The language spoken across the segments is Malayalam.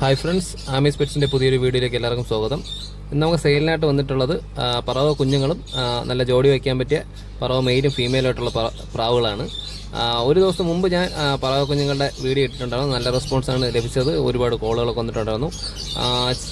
ഹായ് ഫ്രണ്ട്സ് ആമീസ് പെറ്റ്സിന്റെ പുതിയൊരു വീഡിയോയിലേക്ക് എല്ലാവർക്കും സ്വാഗതം. ഇന്ന് നമുക്ക് സെയിലിനായിട്ട് വന്നിട്ടുള്ളത് പറവ കുഞ്ഞുങ്ങളും നല്ല ജോഡി വയ്ക്കാൻ പറ്റിയ പറവ മെയിലും ഫീമെയിലായിട്ടുള്ള പ്രാവുകളാണ്. ഒരു ദിവസം മുമ്പ് ഞാൻ പറവ കുഞ്ഞുങ്ങളുടെ വീഡിയോ ഇട്ടിട്ടുണ്ടായിരുന്നു. നല്ല റെസ്പോൺസാണ് ലഭിച്ചത്. ഒരുപാട് കോളുകളൊക്കെ വന്നിട്ടുണ്ടായിരുന്നു.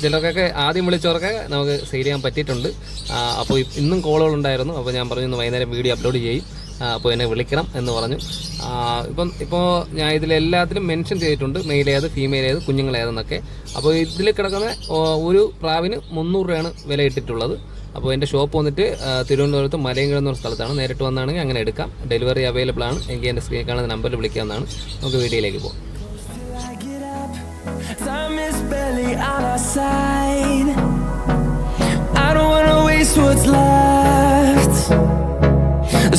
ചിലർക്കൊക്കെ ആദ്യം വിളിച്ചവർക്ക് നമുക്ക് സെയിൽ ചെയ്യാൻ പറ്റിയിട്ടുണ്ട്. അപ്പോൾ ഇന്നും കോളുകളുണ്ടായിരുന്നു. അപ്പോൾ ഞാൻ പറഞ്ഞു ഇന്ന് വൈകുന്നേരം വീഡിയോ അപ്ലോഡ് ചെയ്യും. അപ്പോൾ എന്നെ വിളിക്കണം എന്ന് പറഞ്ഞു. ഇപ്പം ഇപ്പോൾ ഞാൻ ഇതിലെല്ലാത്തിലും മെൻഷൻ ചെയ്തിട്ടുണ്ട് മെയിൽ ഏത് ഫീമെയിൽ ഏത് അപ്പോൾ ഇതിൽ കിടക്കുന്ന ഒരു പ്രാവിന് മുന്നൂറ് രൂപയാണ് വില ഇട്ടിട്ടുള്ളത്. അപ്പോൾ എന്റെ ഷോപ്പ് വന്നിട്ട് തിരുവനന്തപുരത്ത് മലയങ്കര എന്നൊരു സ്ഥലത്താണ്. നേരിട്ട് വന്നാണെങ്കിൽ അങ്ങനെ എടുക്കാം. ഡെലിവറി അവൈലബിൾ ആണ്. എനിക്ക് എന്റെ സ്ക്രീൻ കാണുന്ന നമ്പറിൽ വിളിക്കാവുന്നതാണ്. നമുക്ക് വീഡിയോയിലേക്ക് പോകാം time is barely on our side. I don't wanna waste what's left.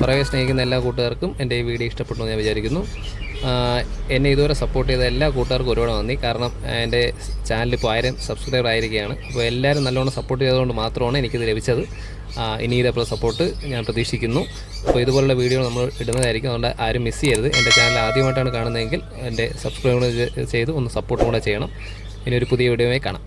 പറയെ സ്നേഹിക്കുന്ന എല്ലാ കൂട്ടുകാർക്കും എന്റെ ഈ വീഡിയോ ഇഷ്ടപ്പെട്ടു എന്ന് ഞാൻ വിചാരിക്കുന്നു. എന്നെ ഇതുവരെ സപ്പോർട്ട് ചെയ്ത എല്ലാ കൂട്ടുകാർക്കും ഒരുപാട് നന്ദി. കാരണം എന്റെ ചാനൽ ഇപ്പോൾ ആയിരം സബ്സ്ക്രൈബർ ആയിരിക്കുകയാണ്. അപ്പോൾ എല്ലാവരും നല്ലോണം സപ്പോർട്ട് ചെയ്തതുകൊണ്ട് മാത്രമാണ് എനിക്കിത് ലഭിച്ചത്. ഇനി ഇതേപോലെ സപ്പോർട്ട് ഞാൻ പ്രതീക്ഷിക്കുന്നു. അപ്പോൾ ഇതുപോലുള്ള വീഡിയോ നമ്മൾ ഇടുന്നതായിരിക്കും. അതുകൊണ്ട് ആരും മിസ് ചെയ്യരുത്. എന്റെ ചാനൽ ആദ്യമായിട്ടാണ് കാണുന്നതെങ്കിൽ എന്റെ സബ്സ്ക്രൈബ് ചെയ്ത് ഒന്ന് സപ്പോർട്ടും കൂടെ ചെയ്യണം. ഇനി ഒരു പുതിയ വീഡിയോയുമായി കാണാം.